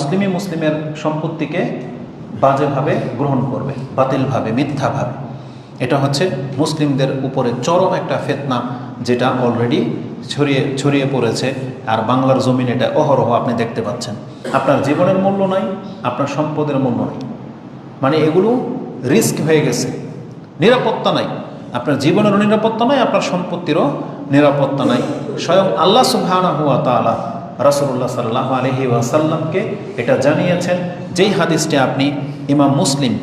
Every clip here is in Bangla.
মুসলিমই মুসলিমের সম্পত্তিকে বাজেভাবে গ্রহণ করবে, বাতিলভাবে, মিথ্যাভাবে। এটা হচ্ছে মুসলিমদের উপরে চরম একটা ফেতনা যেটা অলরেডি ছড়িয়ে ছড়িয়ে পড়েছে, আর বাংলার জমিন এটা অহরহ, আপনি দেখতে পাচ্ছেন। আপনার জীবনের মূল্য নাই, আপনার সম্পদের মূল্য নাই। মানে এগুলো রিস্ক হয়ে গেছে। নিরাপত্তা নাই। আপনার জীবনেরও নিরাপত্তা নাই, আপনার সম্পত্তিরও নিরাপত্তা নাই। স্বয়ং আল্লাহ সুবহানা হুয়া তালা রাসুল্লাহ সাল্লাহ আলহি ওয়াসাল্লামকে এটা জানিয়েছেন। যেই হাদিসটি আপনি ইমাম মুসলিম,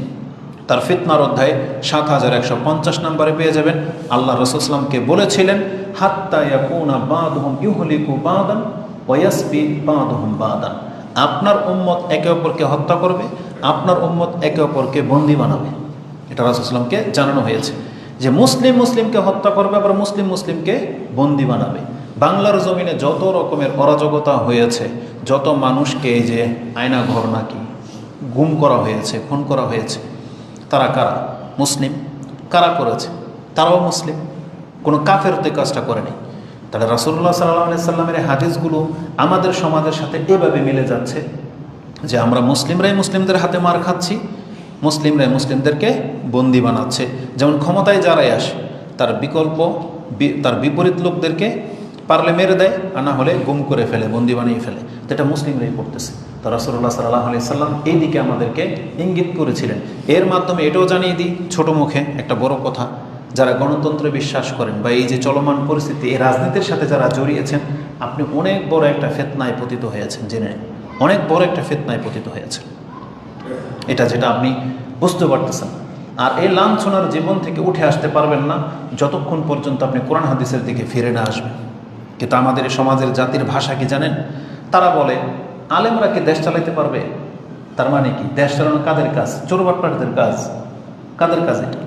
তার ফিতনার অধ্যায়ে সাত হাজার একশো পঞ্চাশ নম্বরে পেয়ে যাবেন। আল্লাহ রসুলামকে বলেছিলেন, হাত্তা ইয়াকুনা বাদহুম ইউহলিকু বাদান ওয়াসপি বাদহুম বাদান। আপনার উম্মত একে অপরকে হত্যা করবে, আপনার উম্মত একে অপরকে বন্দি বানাবে। এটা রাসুলামকে জানানো হয়েছে। যে মুসলিম মুসলিমকে হত্যা করবে, আবার মুসলিম মুসলিমকে বন্দি বানাবে। বাংলার জমিনে যত রকমের অরাজকতা হয়েছে, যত মানুষকে এই যে আয়না ঘর নাকি গুম করা হয়েছে, খুন করা হয়েছে, তারা কারা? মুসলিম? কারা করেছে? তারাও মুসলিম। কোনো কাফের তো কাজটা করেনি। তাহলে রাসুল্লাহ সাল্লাহ সাল্লামের হাদিসগুলো আমাদের সমাজের সাথে এভাবে মিলে যাচ্ছে যে আমরা মুসলিমরাই মুসলিমদের হাতে মার খাচ্ছি, মুসলিমরাই মুসলিমদেরকে বন্দি বানাচ্ছে। যেমন ক্ষমতায় যারাই আসে, তার বিকল্প তার বিপরীত লোকদেরকে পারলে মেরে দেয়, আর না হলে গুম করে ফেলে, বন্দি বানিয়ে ফেলে। তো এটা মুসলিমরাই করতেছে। তো রাসুল্লাহ সাল্লাহ আলি সাল্লাম এই দিকে আমাদেরকে ইঙ্গিত করেছিলেন। এর মাধ্যমে এটাও জানিয়ে দিই, ছোট মুখে একটা বড় কথা। যারা গণতন্ত্রে বিশ্বাস করেন বা এই যে চলমান পরিস্থিতি, এই রাজনীতির সাথে যারা জড়িয়েছেন, আপনি অনেক বড় একটা ফেতনায় পতিত হয়েছেন, জেনে অনেক বড় একটা ফেতনায় পতিত হয়েছেন। এটা যেটা আপনি বুঝতে পারতেছেন। আর এই লাঞ্ছনার জীবন থেকে উঠে আসতে পারবেন না, যতক্ষণ পর্যন্ত আপনি কোরআন হাদিসের দিকে ফিরে না আসবেন। কিন্তু আমাদের সমাজের জাতির ভাষা কি জানেন? তারা বলে, আলেমরা কি দেশ চালাইতে পারবে? তার মানে কি? দেশ চালানো কাদের কাজ? চোরবাট্টারদের কাজ। কাদের কাজ এটা?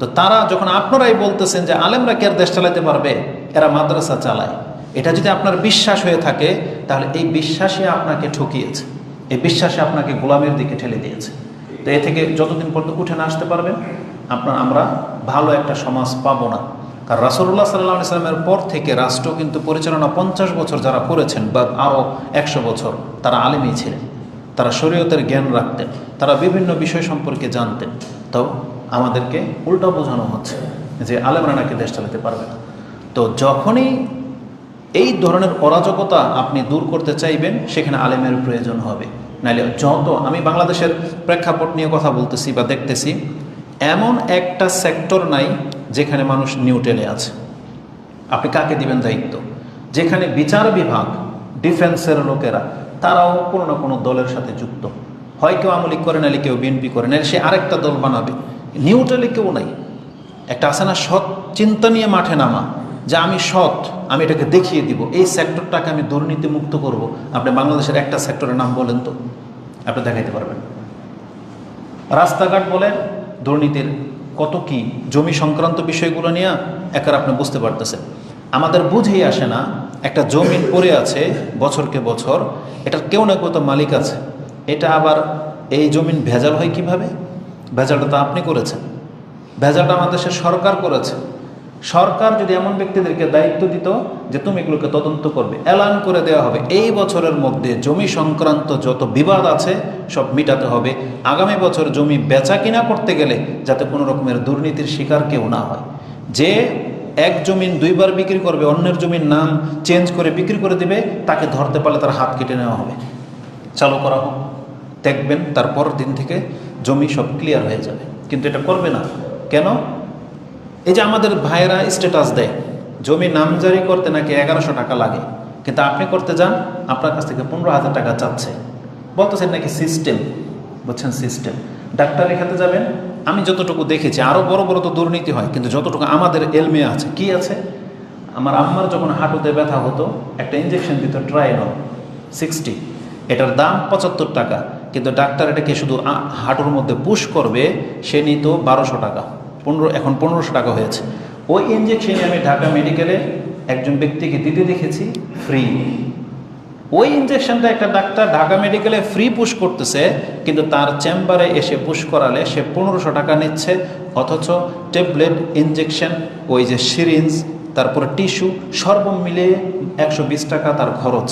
তো তারা যখন আপনারাই বলতেছেন যে, আলেমরা কি আর দেশ চালাইতে পারবে? এরা মাদ্রাসা চালায়। এটা যদি আপনার বিশ্বাস হয়ে থাকে, তাহলে এই বিশ্বাসই আপনাকে ঠকিয়েছে। এই বিশ্বাসে আপনাকে গোলামের দিকে ঠেলে দিয়েছে। তো এ থেকে যতদিন পর্যন্ত উঠে না আসতে পারবেন, আপনার আমরা ভালো একটা সমাজ পাবো না। কারণ রাসুল্লাহ সাল্লাহ সাল্লামের পর থেকে রাষ্ট্র কিন্তু পরিচালনা পঞ্চাশ বছর যারা করেছেন, বা আরও একশো বছর তারা আলেমই ছিলেন। তারা শরীয়তের জ্ঞান রাখতেন, তারা বিভিন্ন বিষয় সম্পর্কে জানতেন। তো আমাদেরকে উল্টা বোঝানো হচ্ছে যে আলেমরা নাকি দেশ চালাতে পারবে না। তো যখনই এই ধরনের অরাজকতা আপনি দূর করতে চাইবেন, সেখানে আলেমের প্রয়োজন হবে। নাইলে যত আমি বাংলাদেশের প্রেক্ষাপট নিয়ে কথা বলতেছি বা দেখতেছি, এমন একটা সেক্টর নাই যেখানে মানুষ নিউটেলে আছে। আপনি কাকে দিবেন দায়িত্ব? যেখানে বিচার বিভাগ, ডিফেন্সের লোকেরা, তারাও কোনো না কোনো দলের সাথে যুক্ত। হয় কেউ আমলিক করে, নাহলে কেউ বিএনপি করে, নাহলে সে আরেকটা দল বানাবে। নিউট্রালে কেউ নাই। একটা আছে না, সৎ চিন্তা নিয়ে মাঠে নামা, যে আমি সৎ, আমি এটাকে দেখিয়ে দিব। এই সেক্টরটাকে আমি দুর্নীতি মুক্ত করব। আপনি বাংলাদেশের একটা সেক্টরের নাম বলেন তো? আপনি দেখাইতে পারবেন। রাস্তাঘাট বলেন, দুর্নীতির কত কি জমি সংক্রান্ত বিষয়গুলো নিয়ে একার আপনি বুঝতে পারতেছেন। আমাদের বুঝেই আসে না, একটা জমিন পড়ে আছে বছরকে বছর, এটার কেউ না কেউ তো মালিক আছে। এটা আবার এই জমিন ভেজাল হয় কীভাবে? ভেজালটা তো আপনি করেছেন। ভেজালটা আমাদের সে সরকার করেছে। সরকার যদি এমন ব্যক্তিদেরকে দায়িত্ব দিত যে তুমি এগুলোকে তদন্ত করবে, এলান করে দেওয়া হবে। এই বছরের মধ্যে জমি সংক্রান্ত যত বিবাদ আছে, সব মিটাতে হবে। আগামী বছর জমি বেচা কিনা করতে গেলে যাতে কোনো রকমের দুর্নীতির শিকার কেউ না হয়। যে এক জমিন দুইবার বিক্রি করবে, অন্যের জমির নাম চেঞ্জ করে বিক্রি করে দিবে, তাকে ধরতে পারলে তার হাত কেটে নেওয়া হবে। চালু করা হোক, দেখবেন তারপর দিন থেকে জমি সব ক্লিয়ার হয়ে যাবে। কিন্তু এটা করবে না। কেন? এই যে আমাদের ভাইয়েরা স্ট্যাটাস দেয় জমি নামজারি করতে নাকি এগারোশো টাকা লাগে, কিন্তু আপনি করতে যান, আপনার কাছ থেকে পনেরো হাজার টাকা চাচ্ছে। বলতেছেন নাকি সিস্টেম বুঝছেন সিস্টেম ডাক্তার দেখাতে যাবেন, আমি যতটুকু দেখেছি আরও বড় বড় তো দুর্নীতি হয়, কিন্তু যতটুকু আমাদের এলমে আছে, কি আছে? আমার আম্মার যখন হাঁটুতে ব্যথা হতো, একটা ইঞ্জেকশন দিত ট্রাইনল সিক্সটি এটার দাম পঁচাত্তর টাকা, কিন্তু ডাক্তার এটাকে শুধু হাঁটুর মধ্যে পুশ করবে, সে নিত বারোশো টাকা। পনেরো, এখন পনেরোশো টাকা হয়েছে। ওই ইঞ্জেকশনে আমি ঢাকা মেডিকেলে একজন ব্যক্তিকে দিতে দেখেছি ফ্রি ওই ইঞ্জেকশনটা একটা ডাক্তার ঢাকা মেডিকেলে ফ্রি পুশ করতেছে, কিন্তু তার চেম্বারে এসে পুশ করালে সে পনেরোশো টাকা নিচ্ছে, অথচ ট্যাবলেট ইঞ্জেকশন ওই যে সিরিঞ্জ তারপরে টিস্যু সর্ব মিলে একশো বিশ টাকা তার খরচ।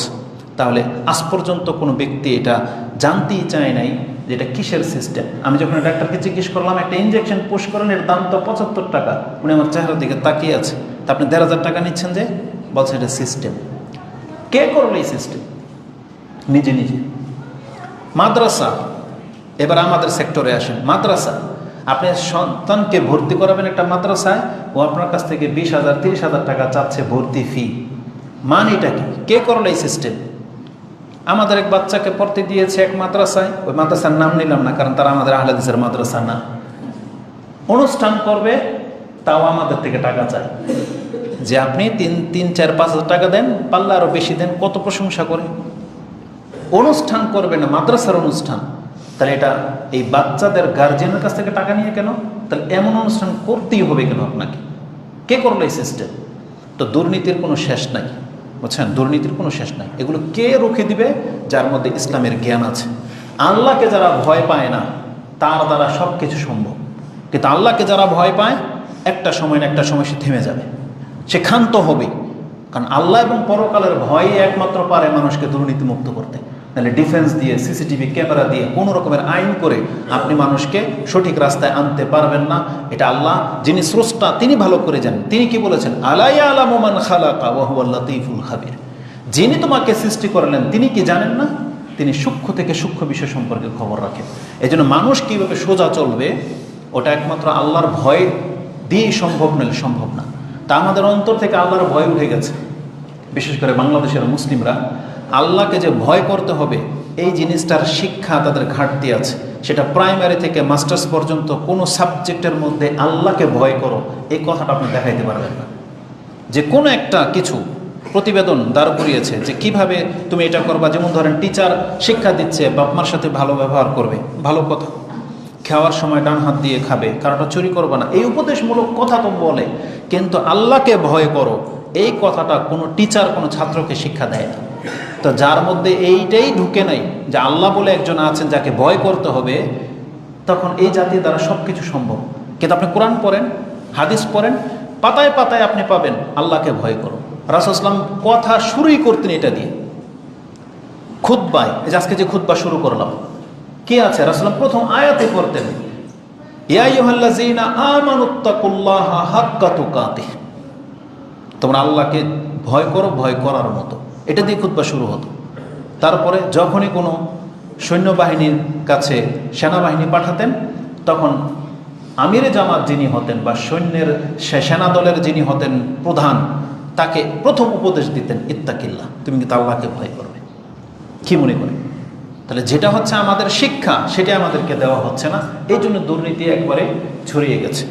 তাহলে আজ পর্যন্ত কোনো ব্যক্তি এটা জানতেই চায় নাই। যে এটা কিসের সিস্টেম আমি যখন ডাক্তারকে জিজ্ঞেস করলাম, একটা ইঞ্জেকশন পুশ করেন, এর দাম তো পঁচাত্তর টাকা। উনি আমার চেহারার দিকে তাকিয়ে আছে। তা আপনি দেড় হাজার টাকা নিচ্ছেন যে? বলছে এটা সিস্টেম কে করল এই সিস্টেম নিজে নিজে। মাদ্রাসা। এবার আমাদের সেক্টরে আসেন। মাদ্রাসা। আপনি সন্তানকে ভর্তি করাবেন একটা মাদ্রাসায়, ও আপনার কাছ থেকে বিশ হাজার, তিরিশ হাজার টাকা চাচ্ছে ভর্তি ফি মানিটা কি? কে করল এই সিস্টেম আমাদের এক বাচ্চাকে পড়তে দিয়েছে এক মাদ্রাসায়। ওই মাদ্রাসার নাম নিলাম না, কারণ তারা আমাদের আহলাদিসের মাদ্রাসা না। অনুষ্ঠান করবে, তাও আমাদের থেকে টাকা চায়। যে আপনি তিন তিন, চার, পাঁচ হাজার টাকা দেন, পাল্লা আরও বেশি দেন, কত প্রশংসা করে। অনুষ্ঠান করবে না, মাদ্রাসার অনুষ্ঠান। তাহলে এটা এই বাচ্চাদের গার্জিয়ানের কাছ থেকে টাকা নিয়ে কেন? তাহলে এমন অনুষ্ঠান করতেই হবে কেন আপনাকে? কে করল এই সিস্টেম তো দুর্নীতির কোনো শেষ নাই। বুঝছেন? দুর্নীতির কোনো শেষ নাই। এগুলো কে রুখে দিবে? যার মধ্যে ইসলামের জ্ঞান আছে। আল্লাহকে যারা ভয় পায় না, তার দ্বারা সব কিছু সম্ভব। কিন্তু আল্লাহকে যারা ভয় পায়, একটা সময় না একটা সময় সে থেমে যাবে। সে ক্ষান্ত হবে। কারণ আল্লাহ এবং পরকালের ভয়ই একমাত্র পারে মানুষকে দুর্নীতিমুক্ত করতে। তাহলে ডিফেন্স দিয়ে সিসিটিভি ক্যামেরা দিয়ে কোনো রকমের আইন করে আপনি মানুষকে সঠিক রাস্তায় আনতে পারবেন না। এটা আল্লাহ, যিনি স্রষ্টা, তিনি ভালো করে জানেন। তিনি কি বলেছেন? আলাই আলামান খালাকা ওয়াহু আল্লাহ তিফুল খাবির। যিনি তোমাকে সৃষ্টি করলেন, তিনি কি জানেন না? তিনি সূক্ষ্ম থেকে সূক্ষ্ম বিষয় সম্পর্কে খবর রাখেন। এই জন্য মানুষ কীভাবে সোজা চলবে, ওটা একমাত্র আল্লাহর ভয় দিয়েই সম্ভব নইলে সম্ভব না। তা আমাদের অন্তর থেকে আল্লাহর ভয় উঠে গেছে। বিশেষ করে বাংলাদেশের মুসলিমরা আল্লাহকে যে ভয় করতে হবে, এই জিনিসটার শিক্ষা তাদের ঘাটতি আছে। সেটা প্রাইমারি থেকে মাস্টার্স পর্যন্ত কোনো সাবজেক্টের মধ্যে আল্লাহকে ভয় করো, এই কথাটা আপনি দেখাইতে পারবেন না। যে কোনো একটা কিছু প্রতিবেদন দাঁড় করিয়েছে যে কীভাবে তুমি এটা করবা, যেমন ধরেন টিচার শিক্ষা দিচ্ছে বাপ মার সাথে ভালো ব্যবহার করবে, ভালো কথা। খাওয়ার সময় ডান হাত দিয়ে খাবে, কারোটা চুরি করবে না। এই উপদেশমূলক কথা তো বলে, কিন্তু আল্লাহকে ভয় করো, এই কথাটা কোনো টিচার কোনো ছাত্রকে শিক্ষা দেয় না। তো যার মধ্যে এইটাই ঢুকে নাই যে আল্লাহ বলে একজন আছেন যাকে ভয় করতে হবে, তখন এই জাতির দ্বারা সব কিছু সম্ভব। কিন্তু আপনি কোরআন পড়েন, হাদিস পড়েন, পাতায় পাতায় আপনি পাবেন, আল্লাহকে ভয় করো। রাসুসলাম কথা শুরুই করতেন এটা দিয়ে। খুদ্বায় আজকে যে খুদ্া শুরু করলাম, কে আছে? রাসুলাম প্রথম আয়াতে করতেন তোমরা আল্লাহকে ভয় করো, ভয় করার মতো। এটা দিয়ে খুদ্া শুরু হতো। তারপরে যখনই কোনো সৈন্যবাহিনীর কাছে সেনাবাহিনী পাঠাতেন, তখন আমিরে জামাত যিনি হতেন বা সৈন্যের সেনা দলের যিনি হতেন প্রধান, তাকে প্রথম উপদেশ দিতেন ইত্তাকিল্লা তুমি কিন্তু আল্লাহকে ভয় করবে। কি মনে করে তাহলে যেটা হচ্ছে আমাদের শিক্ষা সেটা আমাদেরকে দেওয়া হচ্ছে না। এই জন্য দুর্নীতি একবারে ছড়িয়ে গেছে।